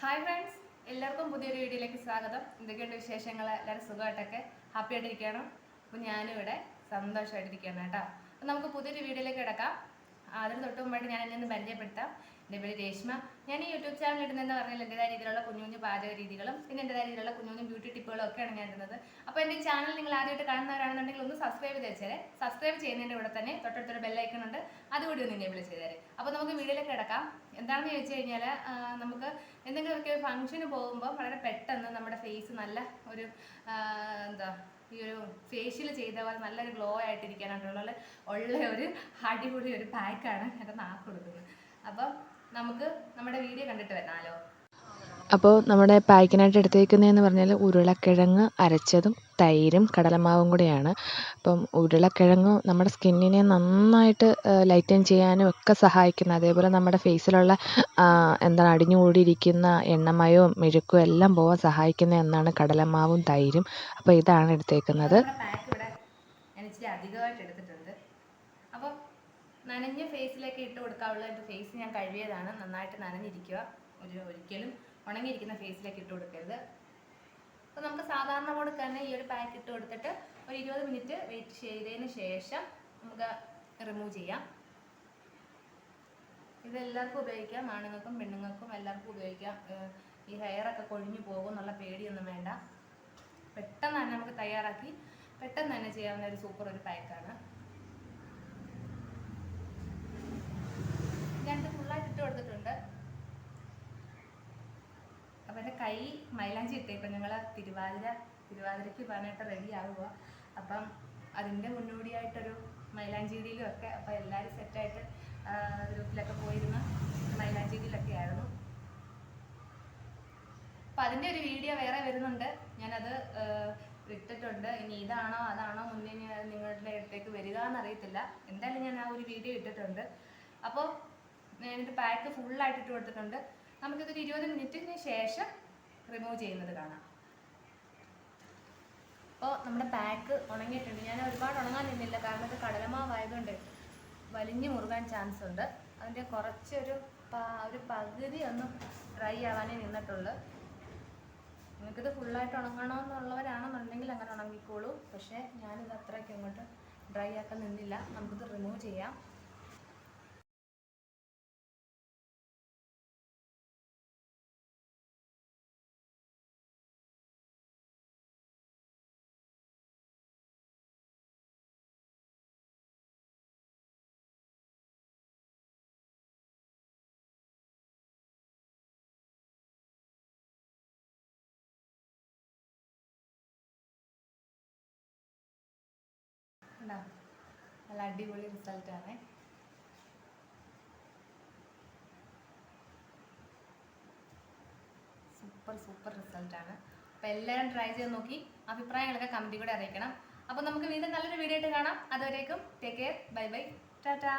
Hi friends എല്ലാവർക്കും പുതിയൊരു വീഡിയോയിലേക്ക് സ്വാഗതം. എന്തൊക്കെയുണ്ട് വിശേഷങ്ങൾ എല്ലാവരും സുഖമായിട്ടൊക്കെ? ഹാപ്പി ആയിട്ടിരിക്കണം അപ്പോൾ ഞാനും ഇവിടെ സന്തോഷമായിട്ടിരിക്കുകയാണ് കേട്ടോ. അപ്പോൾ നമുക്ക് പുതിയൊരു വീഡിയോയിലേക്ക് കിടക്കാം. അതിന് തൊട്ട് മുമ്പായിട്ട് ഞാൻ എന്നെ ഒന്ന് പരിചയപ്പെടുത്താം. എന്റെ പേര് രേഷ്മ. ഞാൻ ഈ യൂട്യൂബ് ചാനൽ ഇടുന്നതെന്ന് പറഞ്ഞാൽ എന്റെതായ രീതിയിലുള്ള കുഞ്ഞു കുഞ്ഞു പാചക രീതികളും പിന്നെ എന്റെതായ രീതിയിലുള്ള കുഞ്ഞു കുഞ്ഞു ബ്യൂട്ടി ടിപ്പുകളും ഒക്കെയാണ് ഞാൻ ഇടുന്നത്. അപ്പോൾ എന്റെ ചാനൽ നിങ്ങൾ ആദ്യമായിട്ട് കാണുന്നവരാണെന്നുണ്ടെങ്കിൽ ഒന്ന് സബ്സ്ക്രൈബ് ചെയ്ത് വെച്ചേരെ. സബ്സ്ക്രൈബ് ചെയ്യുന്നതിന്റെ ഇവിടെ തന്നെ തൊട്ടടുത്തൊരു ബെല്ലൈക്കൺ ഉണ്ട്. അതുകൂടി ഒന്ന് എന്നെ എനേബിൾ ചെയ്തേരെ. അപ്പോൾ നമുക്ക് വീഡിയോയിലേക്ക് കിടക്കാം. എന്താണെന്ന് ചോദിച്ചു കഴിഞ്ഞാൽ നമുക്ക് എന്തെങ്കിലുമൊക്കെ ഫംഗ്ഷന് പോകുമ്പോൾ വളരെ പെട്ടെന്ന് നമ്മുടെ ഫേസ് നല്ല ഒരു എന്താ ഈ ഒരു ഫേഷ്യൽ ചെയ്ത പോലെ നല്ലൊരു ഗ്ലോ ആയിട്ടിരിക്കാനായിട്ടുള്ള ഉള്ള ഒരു അടിപൊളി ഒരു പാക്കാണ് എന്റെ നാക്ക് കൊടുക്കുന്നത്. അപ്പം നമുക്ക് നമ്മുടെ വീഡിയോ കണ്ടിട്ട് വരാമല്ലോ അപ്പോൾ നമ്മുടെ പായ്ക്കിനായിട്ട് എടുത്തേക്കുന്നതെന്ന് പറഞ്ഞാൽ ഉരുളക്കിഴങ്ങ് അരച്ചതും തൈരും കടലമാവും കൂടെയാണ്. അപ്പം ഉരുളക്കിഴങ്ങ് നമ്മുടെ സ്കിന്നിനെ നന്നായിട്ട് ലൈറ്റൻ ചെയ്യാനും ഒക്കെ സഹായിക്കുന്ന അതേപോലെ നമ്മുടെ ഫേസിലുള്ള എന്താണ് അടിഞ്ഞുകൂടിയിരിക്കുന്ന എണ്ണമയവും മെഴുക്കും എല്ലാം പോകാൻ സഹായിക്കുന്ന എന്നാണ് കടലമാവും തൈരും. അപ്പോൾ ഇതാണ് എടുത്തേക്കുന്നത്. പാക്ക് ഇവിടെ ഞാൻ ഇച്ചിരി അധികമായിട്ട് എടുത്തിട്ടുണ്ട്. അപ്പം നനഞ്ഞ ഫേസിലേക്ക് ഇട്ട് കൊടുക്കാനുള്ള എന്റെ ഫേസ് ഞാൻ കഴുകിയതാണ്. നന്നായിട്ട് നനഞ്ഞിരിക്കുക. ഒരു ഒരിക്കലും ഉണങ്ങിയിരിക്കുന്ന ഫേസിലേക്ക് ഇട്ട് കൊടുക്കരുത്. അപ്പോൾ നമുക്ക് സാധാരണ പോലെ തന്നെ ഈ ഒരു പാക്ക് ഇട്ട് കൊടുത്തിട്ട് ഒരു ഇരുപത് മിനിറ്റ് വെയിറ്റ് ചെയ്തതിന് ശേഷം നമുക്ക് റിമൂവ് ചെയ്യാം. ഇത് എല്ലാവർക്കും ഉപയോഗിക്കാം. ആണുങ്ങൾക്കും പെണ്ണുങ്ങൾക്കും എല്ലാവർക്കും ഉപയോഗിക്കാം. ഈ ഹെയർ ഒക്കെ കൊഴിഞ്ഞു പോകും എന്നുള്ള പേടിയൊന്നും വേണ്ട. പെട്ടെന്ന് തന്നെ നമുക്ക് തയ്യാറാക്കി പെട്ടെന്ന് തന്നെ ചെയ്യാവുന്ന ഒരു സൂപ്പർ ഒരു പാക്കാണ് രണ്ട് ഫുള്ളായിട്ട് ഇട്ട് കൊടുത്തിട്ടുണ്ട് അപ്പം എന്റെ കൈ മൈലാഞ്ചി ഇട്ടേക്കും ഞങ്ങൾ തിരുവാതിര തിരുവാതിരയ്ക്ക് പറഞ്ഞിട്ട് റെഡി ആവുക അപ്പം അതിന്റെ മുന്നോടിയായിട്ടൊരു മൈലാഞ്ചേരിയിലും ഒക്കെ അപ്പം എല്ലാവരും സെറ്റായിട്ട് ഗ്രൂപ്പിലൊക്കെ പോയിരുന്ന മൈലാഞ്ചേരിയിലൊക്കെ ആയിരുന്നു അപ്പം അതിന്റെ ഒരു വീഡിയോ വേറെ വരുന്നുണ്ട്. ഞാനത് ഇട്ടിട്ടുണ്ട്. ഇനി ഇതാണോ അതാണോ മുന്നേ നിങ്ങളുടെ അടുത്തേക്ക് വരിക എന്നറിയത്തില്ല എന്തായാലും ഞാൻ ആ ഒരു വീഡിയോ ഇട്ടിട്ടുണ്ട്. അപ്പോൾ ഞാനിത് പാക്ക് ഫുള്ളായിട്ട് ഇട്ട് കൊടുത്തിട്ടുണ്ട്. നമുക്കിതൊരു ഇരുപത് മിനിറ്റിന് ശേഷം റിമൂവ് ചെയ്യുന്നത് കാണാം. അപ്പോൾ നമ്മുടെ പാക്ക് ഉണങ്ങിയിട്ടുണ്ട്. ഞാൻ ഒരുപാട് ഉണങ്ങാൻ നിന്നില്ല. കാരണം ഇത് കടലമാവായതുകൊണ്ട് വലിഞ്ഞു മുറുകാൻ ചാൻസ് ഉണ്ട്. അതിന്റെ കുറച്ചൊരു ഒരു പകുതി ഒന്ന് ഡ്രൈ ആവാനേ നിന്നിട്ടുള്ളൂ. നിങ്ങൾക്കിത് ഫുള്ളായിട്ട് ഉണങ്ങണമെന്നുള്ളവരാണെന്നുണ്ടെങ്കിൽ അങ്ങനെ ഉണങ്ങിക്കോളൂ. പക്ഷേ ഞാനിത് അത്രയ്ക്ക് അങ്ങോട്ട് ഡ്രൈ ആക്കാൻ നിന്നില്ല. നമുക്കിത് റിമൂവ് ചെയ്യാം. നല്ല അടിപൊളി റിസൾട്ടാണ് സൂപ്പർ സൂപ്പർ റിസൾട്ടാണ് അപ്പോൾ എല്ലാവരും ട്രൈ ചെയ്ത് നോക്കി. അഭിപ്രായങ്ങളൊക്കെ കമന്റിൽ കൂടെ അറിയിക്കണം. അപ്പോൾ നമുക്ക് വീണ്ടും നല്ലൊരു വീഡിയോ ആയിട്ട് കാണാം. അതുവരേക്കും take care bye bye tata